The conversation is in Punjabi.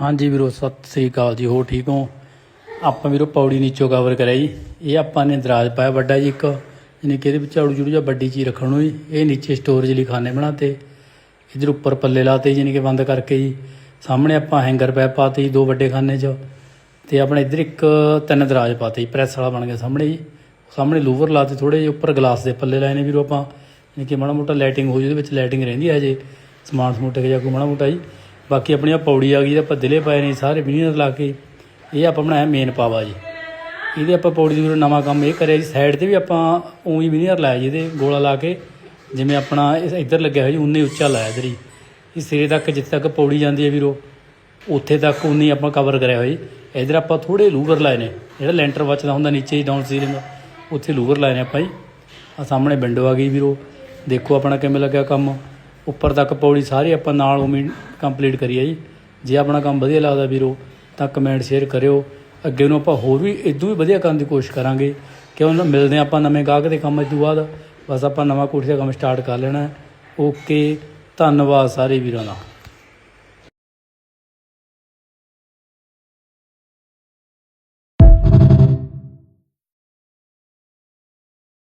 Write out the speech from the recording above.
ਹਾਂਜੀ ਵੀਰੋ, ਸਤਿ ਸ੍ਰੀ ਅਕਾਲ ਜੀ ਹੋ ਠੀਕ ਹੋ? ਆਪਾਂ ਵੀਰੋ ਪੌੜੀ ਨੀਚੋਂ ਕਵਰ ਕਰਿਆ ਜੀ। ਇਹ ਆਪਾਂ ਨੇ ਦਰਾਜ ਪਾਇਆ ਵੱਡਾ ਜੀ ਇੱਕ, ਯਾਨੀ ਕਿ ਇਹਦੇ ਵਿੱਚ ਝਾੜੂ ਝੂੜੂ ਜਾਂ ਵੱਡੀ ਚੀਜ਼ ਰੱਖਣ ਨੂੰ ਜੀ। ਇਹ ਨੀਚੇ ਸਟੋਰੇਜ ਲਈ ਖਾਨੇ ਬਣਾਤੇ। ਇਧਰ ਉੱਪਰ ਪੱਲੇ ਲਾਤੇ, ਯਾਨੀ ਕਿ ਬੰਦ ਕਰਕੇ ਜੀ। ਸਾਹਮਣੇ ਆਪਾਂ ਹੈਂਗਰ ਪੈ ਪਾਤੇ ਜੀ, ਦੋ ਵੱਡੇ ਖਾਨੇ 'ਚ। ਤੇ ਆਪਣੇ ਇਧਰ ਇੱਕ, ਤਿੰਨ ਦਰਾਜ ਪਾਤੇ ਜੀ ਪ੍ਰੈਸ ਵਾਲਾ ਬਣ ਗਿਆ ਸਾਹਮਣੇ ਜੀ। ਸਾਹਮਣੇ ਲੂਵਰ ਲਾਤੇ ਥੋੜੇ ਜਿਹੇ, ਉੱਪਰ ਗਲਾਸ ਦੇ ਪੱਲੇ ਲਾਏ ਨੇ ਵੀਰੋ ਆਪਾਂ। ਯਾਨੀ ਕਿ ਮਾੜਾ ਮੋਟਾ ਲਾਈਟਿੰਗ ਹੋ ਜੂ ਉਹਦੇ ਵਿੱਚ ਲਾਈਟਿੰਗ ਰਹਿੰਦੀ ਹੈ ਜੇ ਸਮਾਨ ਸਮੂਨ ਟਿਕ ਜਾ ਕੋਈ ਮਾੜਾ ਮੋਟਾ ਜੀ। ਬਾਕੀ ਆਪਣੀ ਆਹ ਪੌੜੀ ਆ ਗਈ ਤਾਂ ਆਪਾਂ ਦਿਲੇ ਪਾਏ ਨੇ, ਸਾਰੇ ਵਿਨੀਅਰ ਲਾ ਕੇ। ਇਹ ਆਪਾਂ ਬਣਾਇਆ ਮੇਨ ਪਾਵਾ ਜੀ। ਇਹਦੇ ਆਪਾਂ ਪੌੜੀ ਦੀ ਵੀਰੋ ਨਵਾਂ ਕੰਮ ਇਹ ਕਰਿਆ ਜੀ ਸਾਈਡ ਤੇ ਵੀ ਆਪਾਂ ਉਹੀ ਵਿਨੀਅਰ ਲਾਇਆ ਜੀ ਇਹਦੇ, ਗੋਲਾ ਲਾ ਕੇ। ਜਿਵੇਂ ਆਪਣਾ ਇੱਧਰ ਲੱਗਿਆ ਹੋਇਆ ਜੀ, ਉਨੇ ਉੱਚਾ ਲਾਇਆ ਇੱਧਰ ਹੀ। ਇਹ ਸਿਰੇ ਤੱਕ, ਜਿੱਥੇ ਤੱਕ ਪੌੜੀ ਜਾਂਦੀ ਹੈ ਵੀਰੋ, ਉੱਥੇ ਤੱਕ ਉਨੀ ਆਪਾਂ ਕਵਰ ਕਰਿਆ ਹੋਇਆ ਜੀ। ਇੱਧਰ ਆਪਾਂ ਥੋੜੇ ਲੂਵਰ ਲਾਏ ਨੇ, ਜਿਹੜਾ ਲੈਂਟਰ ਬਚਦਾ ਹੁੰਦਾ ਨੀਚੇ ਹੀ ਡਾਊਨ ਸੀਲਿੰਗ ਉੱਥੇ ਲੂਵਰ ਲਾਏ ਨੇ ਆਪਾਂ ਜੀ। ਆ ਸਾਹਮਣੇ ਵਿੰਡੋ ਆ ਗਈ ਵੀਰੋ। ਦੇਖੋ ਆਪਣਾ ਕਿਵੇਂ ਲੱਗਿਆ ਕੰਮ। ਉੱਪਰ ਤੱਕ ਪੌੜੀ ਸਾਰੀ ਆਪਾਂ ਨਾਲ ਉਮੀ ਕੰਪਲੀਟ ਕਰੀਏ ਜੀ। ਜੇ ਆਪਣਾ ਕੰਮ ਵਧੀਆ ਲੱਗਦਾ ਵੀਰੋ, ਤਾਂ ਕਮੈਂਟ ਸ਼ੇਅਰ ਕਰਿਓ। ਅੱਗੇ ਨੂੰ ਆਪਾਂ ਹੋਰ ਵੀ ਇਦੋਂ ਵੀ ਵਧੀਆ ਕਰਨ ਦੀ ਕੋਸ਼ਿਸ਼ ਕਰਾਂਗੇ। ਕਿਉਂ ਨਾ ਮਿਲਦੇ ਹਾਂ ਆਪਾਂ ਨਵੇਂ ਗਾਹਕ ਦੇ ਕੰਮ ਤੋਂ ਬਾਅਦ। ਬਸ ਆਪਾਂ ਨਵਾਂ ਕੋਠੀ ਦਾ ਕੰਮ ਸਟਾਰਟ ਕਰ ਲੈਣਾ ਓਕੇ ਧੰਨਵਾਦ ਸਾਰੇ ਵੀਰਾਂ ਦਾ।